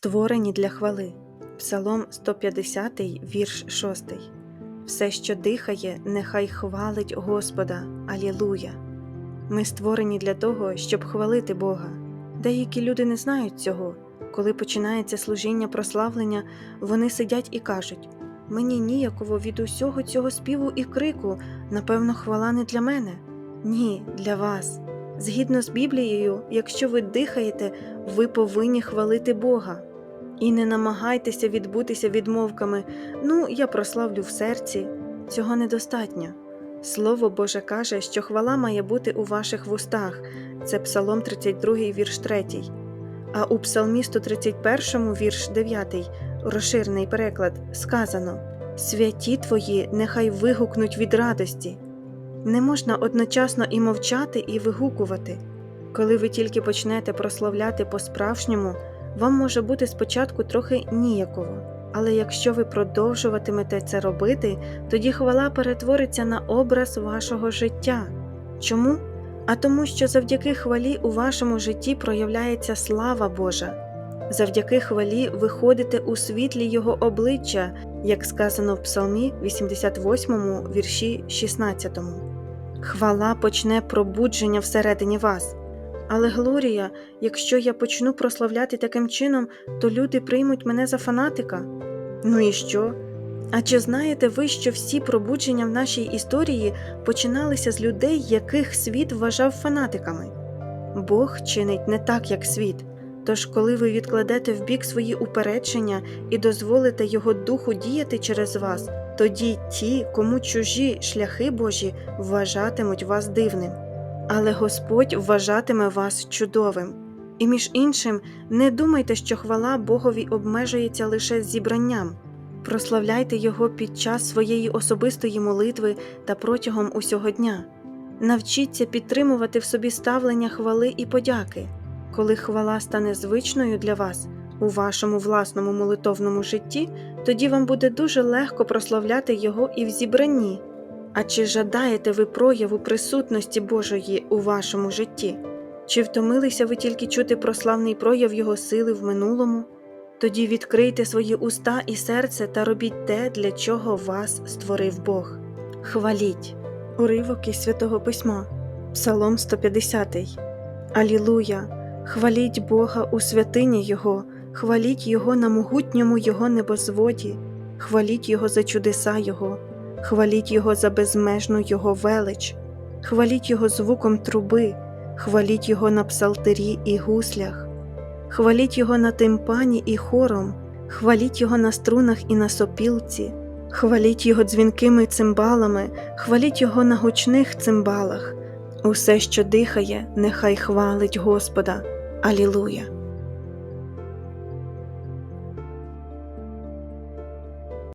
Створені для хвали. Псалом 150, вірш 6. Все, що дихає, нехай хвалить Господа. Алілуя. Ми створені для того, щоб хвалити Бога. Деякі люди не знають цього. Коли починається служіння прославлення, вони сидять і кажуть: Мені ніяково від усього цього співу і крику, напевно, хвала не для мене. Ні, для вас. Згідно з Біблією, якщо ви дихаєте, ви повинні хвалити Бога. І не намагайтеся відбутися відмовками ну, я прославлю в серці. Цього недостатньо. Слово Боже каже, що хвала має бути у ваших вустах. Це Псалом 32, вірш 3. А у Псалмі 131, вірш 9, розширений переклад, сказано: Святі твої нехай вигукнуть від радості. Не можна одночасно і мовчати, і вигукувати. Коли ви тільки почнете прославляти по-справжньому, вам може бути спочатку трохи ніяково, але якщо ви продовжуватимете це робити, тоді хвала перетвориться на образ вашого життя. Чому? А тому, що завдяки хвалі у вашому житті проявляється слава Божа. Завдяки хвалі ви ходите у світлі Його обличчя, як сказано в Псалмі 88, вірші 16. Хвала почне пробудження всередині вас. Але Глорія, якщо я почну прославляти таким чином, то люди приймуть мене за фанатика. Ну і що? А чи знаєте ви, що всі пробудження в нашій історії починалися з людей, яких світ вважав фанатиками? Бог чинить не так, як світ. Тож, коли ви відкладете в бік свої упередження і дозволите Його духу діяти через вас, тоді ті, кому чужі шляхи Божі, вважатимуть вас дивним. Але Господь вважатиме вас чудовим. І між іншим, не думайте, що хвала Богові обмежується лише зібранням. Прославляйте Його під час своєї особистої молитви та протягом усього дня. Навчіться підтримувати в собі ставлення хвали і подяки. Коли хвала стане звичною для вас у вашому власному молитовному житті, тоді вам буде дуже легко прославляти Його і в зібранні. А чи жадаєте ви прояву присутності Божої у вашому житті? Чи втомилися ви тільки чути про славний прояв Його сили в минулому? Тоді відкрийте свої уста і серце та робіть те, для чого вас створив Бог. Хваліть. Уривок із Святого Письма, Псалом 150. Алілуя! Хваліть Бога у святині Його, хваліть Його на могутньому Його небозводі, хваліть Його за чудеса Його, хваліть Його за безмежну Його велич, хваліть Його звуком труби, хваліть Його на псалтирі і гуслях, хваліть Його на тимпані і хором, хваліть Його на струнах і на сопілці, хваліть Його дзвінкими цимбалами, хваліть Його на гучних цимбалах. Усе, що дихає, нехай хвалить Господа. Алілуя!